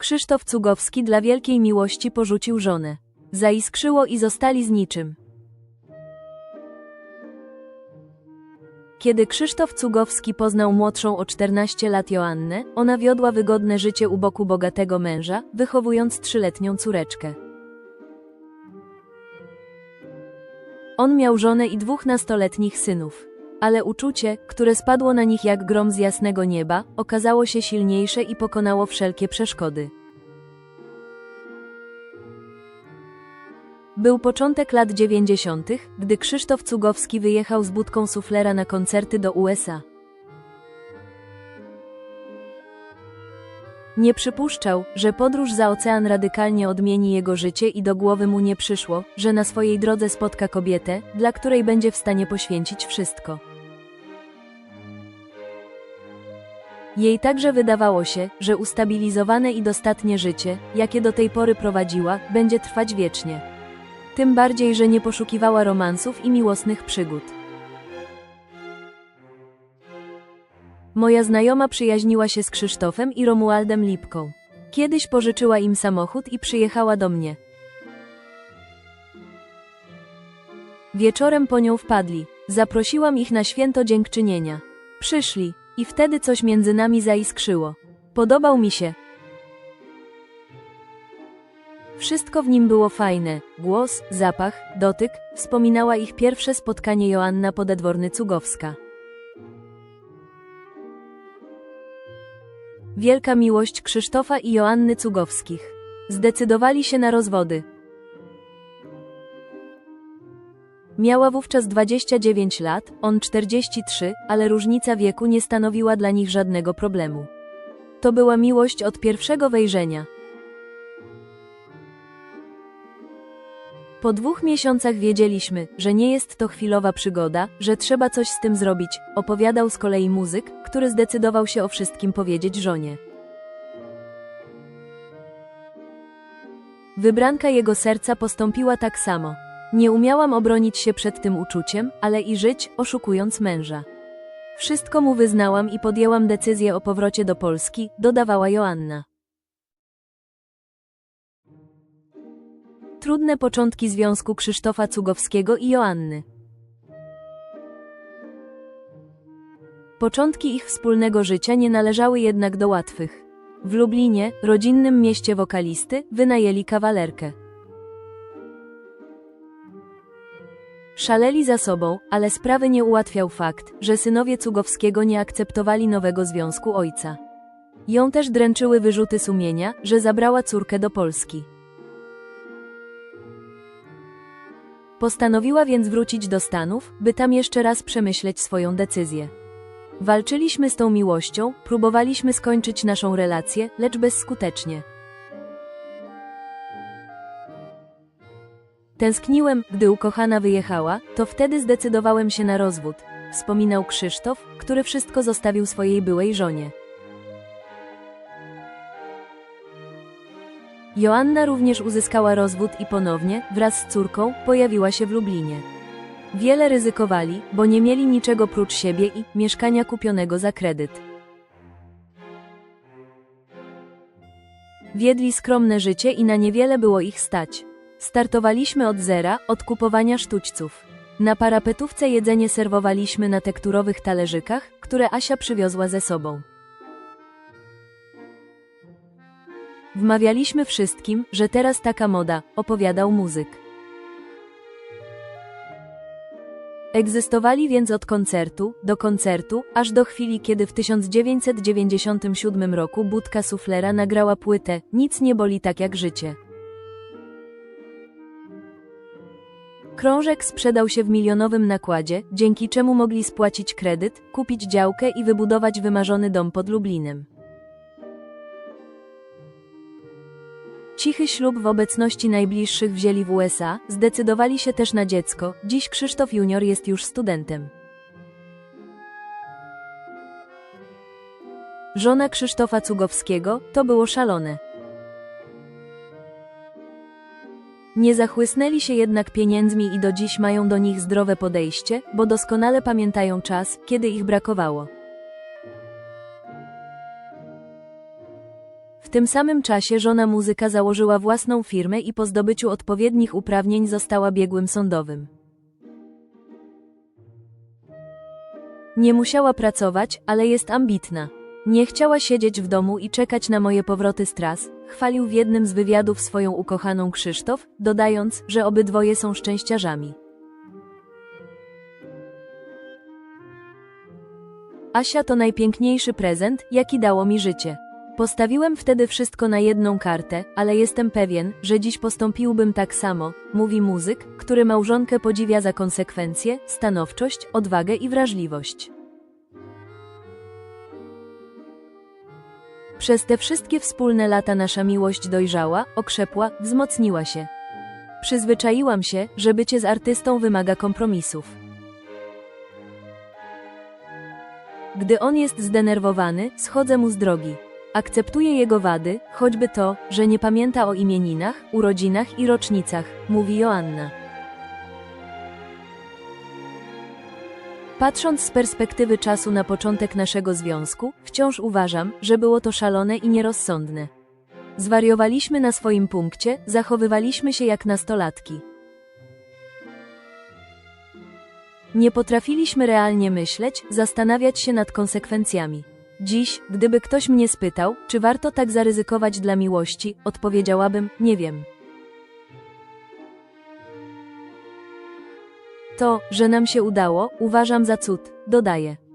Krzysztof Cugowski dla wielkiej miłości porzucił żonę. Zaiskrzyło i zostali z niczym. Kiedy Krzysztof Cugowski poznał młodszą o 14 lat Joannę, ona wiodła wygodne życie u boku bogatego męża, wychowując trzyletnią córeczkę. On miał żonę i dwóch nastoletnich synów. Ale uczucie, które spadło na nich jak grom z jasnego nieba, okazało się silniejsze i pokonało wszelkie przeszkody. Był początek lat 90., gdy Krzysztof Cugowski wyjechał z budką suflera na koncerty do USA. Nie przypuszczał, że podróż za ocean radykalnie odmieni jego życie i do głowy mu nie przyszło, że na swojej drodze spotka kobietę, dla której będzie w stanie poświęcić wszystko. Jej także wydawało się, że ustabilizowane i dostatnie życie, jakie do tej pory prowadziła, będzie trwać wiecznie. Tym bardziej, że nie poszukiwała romansów i miłosnych przygód. Moja znajoma przyjaźniła się z Krzysztofem i Romualdem Lipką. Kiedyś pożyczyła im samochód i przyjechała do mnie. Wieczorem po nią wpadli. Zaprosiłam ich na święto dziękczynienia. Przyszli i wtedy coś między nami zaiskrzyło. Podobał mi się. Wszystko w nim było fajne. Głos, zapach, dotyk. Wspominała ich pierwsze spotkanie Joanna Podedworny-Cugowska. Wielka miłość Krzysztofa i Joanny Cugowskich. Zdecydowali się na rozwody. Miała wówczas 29 lat, on 43, ale różnica wieku nie stanowiła dla nich żadnego problemu. To była miłość od pierwszego wejrzenia. Po dwóch miesiącach wiedzieliśmy, że nie jest to chwilowa przygoda, że trzeba coś z tym zrobić, opowiadał z kolei muzyk, który zdecydował się o wszystkim powiedzieć żonie. Wybranka jego serca postąpiła tak samo. Nie umiałam obronić się przed tym uczuciem, ale i żyć, oszukując męża. Wszystko mu wyznałam i podjęłam decyzję o powrocie do Polski, dodawała Joanna. Trudne początki związku Krzysztofa Cugowskiego i Joanny. Początki ich wspólnego życia nie należały jednak do łatwych. W Lublinie, rodzinnym mieście wokalisty, wynajęli kawalerkę. Szaleli za sobą, ale sprawy nie ułatwiał fakt, że synowie Cugowskiego nie akceptowali nowego związku ojca. Ją też dręczyły wyrzuty sumienia, że zabrała córkę do Polski. Postanowiła więc wrócić do Stanów, by tam jeszcze raz przemyśleć swoją decyzję. Walczyliśmy z tą miłością, próbowaliśmy skończyć naszą relację, lecz bezskutecznie. Tęskniłem, gdy ukochana wyjechała, to wtedy zdecydowałem się na rozwód, wspominał Krzysztof, który wszystko zostawił swojej byłej żonie. Joanna również uzyskała rozwód i ponownie, wraz z córką, pojawiła się w Lublinie. Wiele ryzykowali, bo nie mieli niczego prócz siebie i mieszkania kupionego za kredyt. Wiedli skromne życie i na niewiele było ich stać. Startowaliśmy od zera, od kupowania sztućców. Na parapetówce jedzenie serwowaliśmy na tekturowych talerzykach, które Asia przywiozła ze sobą. Wmawialiśmy wszystkim, że teraz taka moda, opowiadał muzyk. Egzystowali więc od koncertu do koncertu, aż do chwili, kiedy w 1997 roku budka suflera nagrała płytę Nic nie boli tak jak życie. Krążek sprzedał się w milionowym nakładzie, dzięki czemu mogli spłacić kredyt, kupić działkę i wybudować wymarzony dom pod Lublinem. Cichy ślub w obecności najbliższych wzięli w USA, zdecydowali się też na dziecko, dziś Krzysztof Junior jest już studentem. Żona Krzysztofa Cugowskiego, to było szalone. Nie zachłysnęli się jednak pieniędzmi i do dziś mają do nich zdrowe podejście, bo doskonale pamiętają czas, kiedy ich brakowało. W tym samym czasie żona muzyka założyła własną firmę i po zdobyciu odpowiednich uprawnień została biegłym sądowym. Nie musiała pracować, ale jest ambitna. Nie chciała siedzieć w domu i czekać na moje powroty z tras, chwalił w jednym z wywiadów swoją ukochaną Krzysztof, dodając, że obydwoje są szczęściarzami. Asia to najpiękniejszy prezent, jaki dało mi życie. Postawiłem wtedy wszystko na jedną kartę, ale jestem pewien, że dziś postąpiłbym tak samo, mówi muzyk, który małżonkę podziwia za konsekwencje, stanowczość, odwagę i wrażliwość. Przez te wszystkie wspólne lata nasza miłość dojrzała, okrzepła, wzmocniła się. Przyzwyczaiłam się, że bycie z artystą wymaga kompromisów. Gdy on jest zdenerwowany, schodzę mu z drogi. Akceptuję jego wady, choćby to, że nie pamięta o imieninach, urodzinach i rocznicach, mówi Joanna. Patrząc z perspektywy czasu na początek naszego związku, wciąż uważam, że było to szalone i nierozsądne. Zwariowaliśmy na swoim punkcie, zachowywaliśmy się jak nastolatki. Nie potrafiliśmy realnie myśleć, zastanawiać się nad konsekwencjami. Dziś, gdyby ktoś mnie spytał, czy warto tak zaryzykować dla miłości, odpowiedziałabym: Nie wiem. To, że nam się udało, uważam za cud, dodaje.